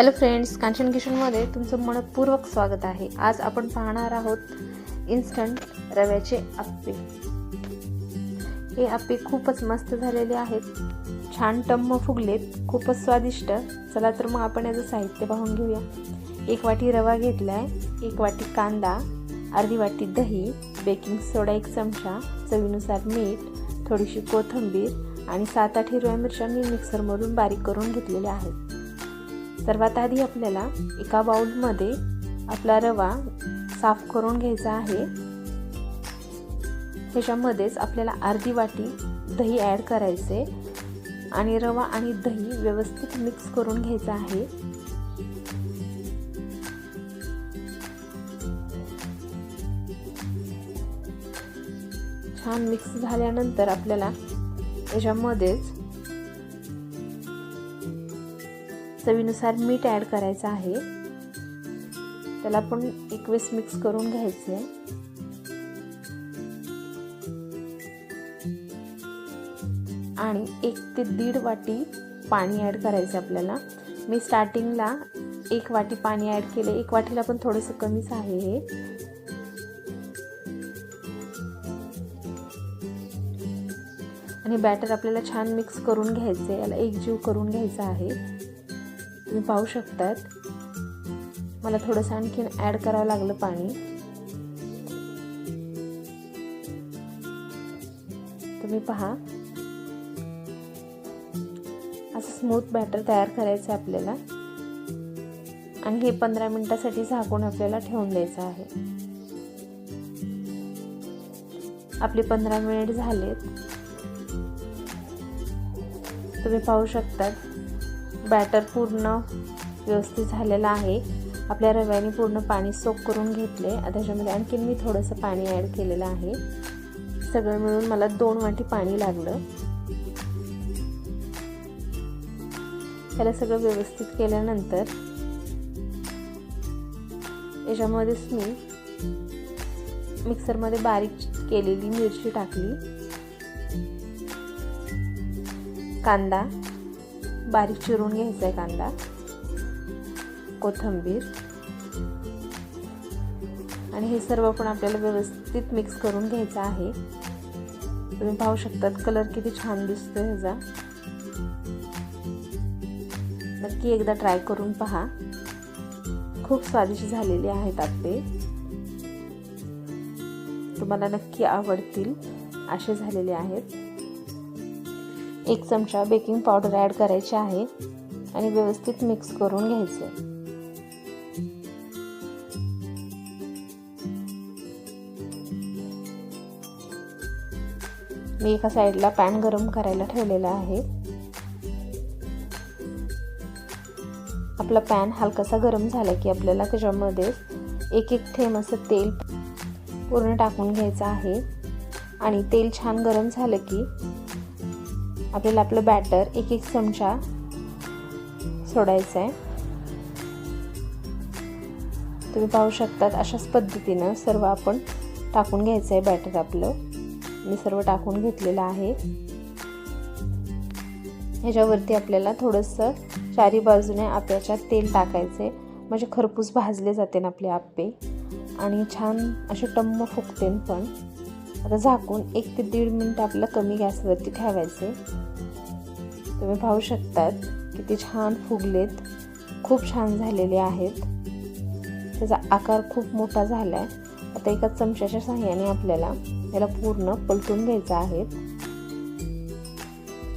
Hello friends Kanchan किशनमध्ये तुमचं मनपूर्वक स्वागत आहे. आज आपण पाहणार आहोत इन्स्टंट रव्याचे आप्पे. हे आप्पे खूपच मस्त झालेले आहेत. छान टम्म फुगलेत खूपच स्वादिष्ट. चला तर मग आपण याचं साहित्य पाहून घेऊया. एक वाटी रवा घेतला आहे एक वाटी कांदा अर्धी वाटी दही बेकिंग सोडा एक चमचा चवीनुसार मीठ थोडीशी कोथिंबीर आणि सात आठ हिरव्या मिरच्या मी मिक्सरमधून बारीक करून घेतलेल्या आहेत. सर्वात आधी आपल्याला एका बाउलमध्ये आपला रवा साफ करून घ्यायचा आहे. ह्याच्यामध्येच आपल्याला अर्धी वाटी दही ॲड करायचे आणि रवा आणि दही व्यवस्थित मिक्स करून घ्यायचा आहे. छान मिक्स झाल्यानंतर आपल्याला याच्यामध्येच चवीनुसार मीठ ॲड करायचं आहे. त्याला पण एकवीस मिक्स करून घ्यायचं आहे आणि एक ते दीड वाटी पाणी ॲड करायचं आपल्याला. मी स्टार्टिंगला एक वाटी पाणी ॲड केले एक वाटीला पण थोडंसं कमीच आहे हे. आणि बॅटर आपल्याला छान मिक्स करून घ्यायचं आहे याला एकजीव करून घ्यायचा आहे. तुम्ही पाहू शकतात मला थोडंसं आणखीन ॲड करावं लागलं पाणी. तुम्ही पहा. असं स्मूथ बॅटर तयार करायचं आहे आपल्याला. आणि हे पंधरा मिनिटासाठी झाकून आपल्याला ठेवून द्यायचं आहे. आपले पंधरा मिनिट झालेत. तुम्ही पाहू शकतात. बॅटर पूर्ण व्यवस्थित झालेला आहे. आपल्या रव्याने पूर्ण पाणी सोक करून घेतले. त्याच्यामध्ये आणखीन मी थोडंसं पाणी ॲड केलेलं आहे. सगळं मिळून मला दोन वाटी पाणी लागलं. त्याला सगळं व्यवस्थित केल्यानंतर याच्यामध्येच मी मिक्सरमध्ये बारीक केलेली मिरची टाकली. कांदा. बारीक चिरून घ्यायचा आहे कांदा. कोथंबीर. आणि हे सर्व पण आपल्याला व्यवस्थित मिक्स करून घ्यायचं आहे. तुम्ही पाहू शकतात कलर किती छान दिसतोय ह्याचा. नक्की एकदा ट्राय करून पहा. खूप स्वादिष्ट झालेले आहेत आपले. तुम्हाला नक्की आवडतील. असे झालेले आहेत. एक चमचा बेकिंग पावडर ॲड करायची आहे आणि व्यवस्थित मिक्स करून घ्यायचं. मी एका साईडला पॅन गरम करायला ठेवलेला आहे. आपला पॅन हलकासा गरम झाला की आपल्याला त्याच्यामध्ये एक एक थेंब असं तेल पूर्ण टाकून घ्यायचं आहे. आणि तेल छान गरम झालं की आपल्याला आपलं बॅटर एक एक चमचा सोडायचं आहे तुम्ही पाहू शकतात अशाच पद्धतीनं सर्व आपण टाकून घ्यायचं आहे बॅटर आपलं. मी सर्व टाकून घेतलेलं आहे. ह्याच्यावरती आपल्याला थोडंसं चारी बाजूने आप्याच्या तेल टाकायचे म्हणजे खरपूस भाजले जाते ना आपले आप्पे. आणि छान असे टम्म फुकते पण. आता झाकून एक ते दीड मिनटं आपलं कमी गॅसवरती ठेवायचे. तुम्ही पाहू शकतात किती छान फुगलेत. खूप छान झालेले आहेत. त्याचा आकार खूप मोठा झाला आहे आता एका चमच्याच्या साह्याने आपल्याला याला पूर्ण पलटून घ्यायचं आहे.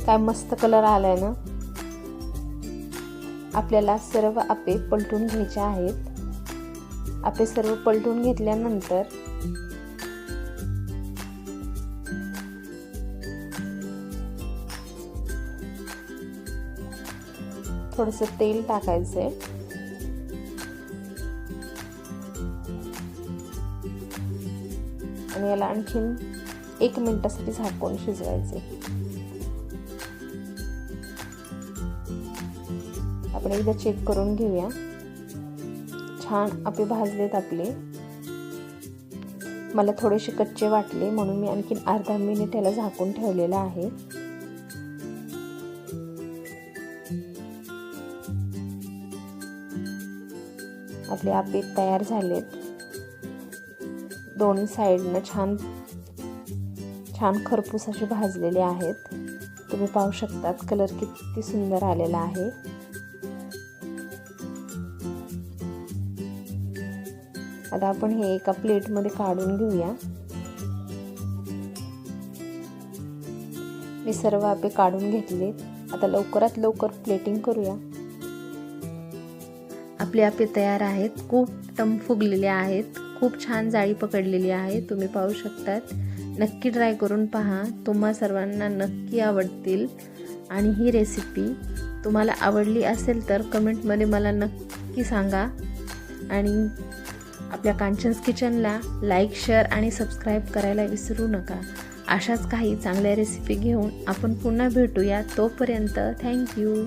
काय मस्त कलर आलाय ना. आपल्याला सर्व आपे पलटून घ्यायचे आहेत. आपे सर्व पलटून घेतल्यानंतर थोडंसं तेल टाकायचं आहे आणि याला आणखीन एक मिनिटासाठी झाकून शिजवायचे आपण एकदा चेक करून घेऊया. छान आपले भाजलेत आपले. मला थोडेसे कच्चे वाटले म्हणून मी आणखीन अर्धा मिनिट याला झाकून ठेवलेलं आहे. आपले आपे तयार झालेत. दोन्ही साईडनं छान छान खरपूस असे भाजलेले आहेत. तुम्ही पाहू शकतात कलर किती सुंदर आलेला आहे. आता आपण हे एका प्लेटमध्ये काढून घेऊया. मी सर्व आपे काढून घेतले आता लवकरात लवकर प्लेटिंग करूया. आपले आपे तयार आहेत. खूप टम फुगलेले आहेत. खूप छान जाळी पकडलेली आहे. तुम्ही पाहू शकतात. नक्की ट्राय करून पहा. तुम्हा सर्वांना नक्की आवडतील. आणि ही रेसिपी तुम्हाला आवडली असेल तर कमेंटमध्ये मला नक्की सांगा. आणि आपल्या कांचन्स किचनला लाईक शेअर आणि सबस्क्राईब करायला विसरू नका. अशाच काही चांगल्या रेसिपी घेऊन आपण पुन्हा भेटूया. तोपर्यंत थँक्यू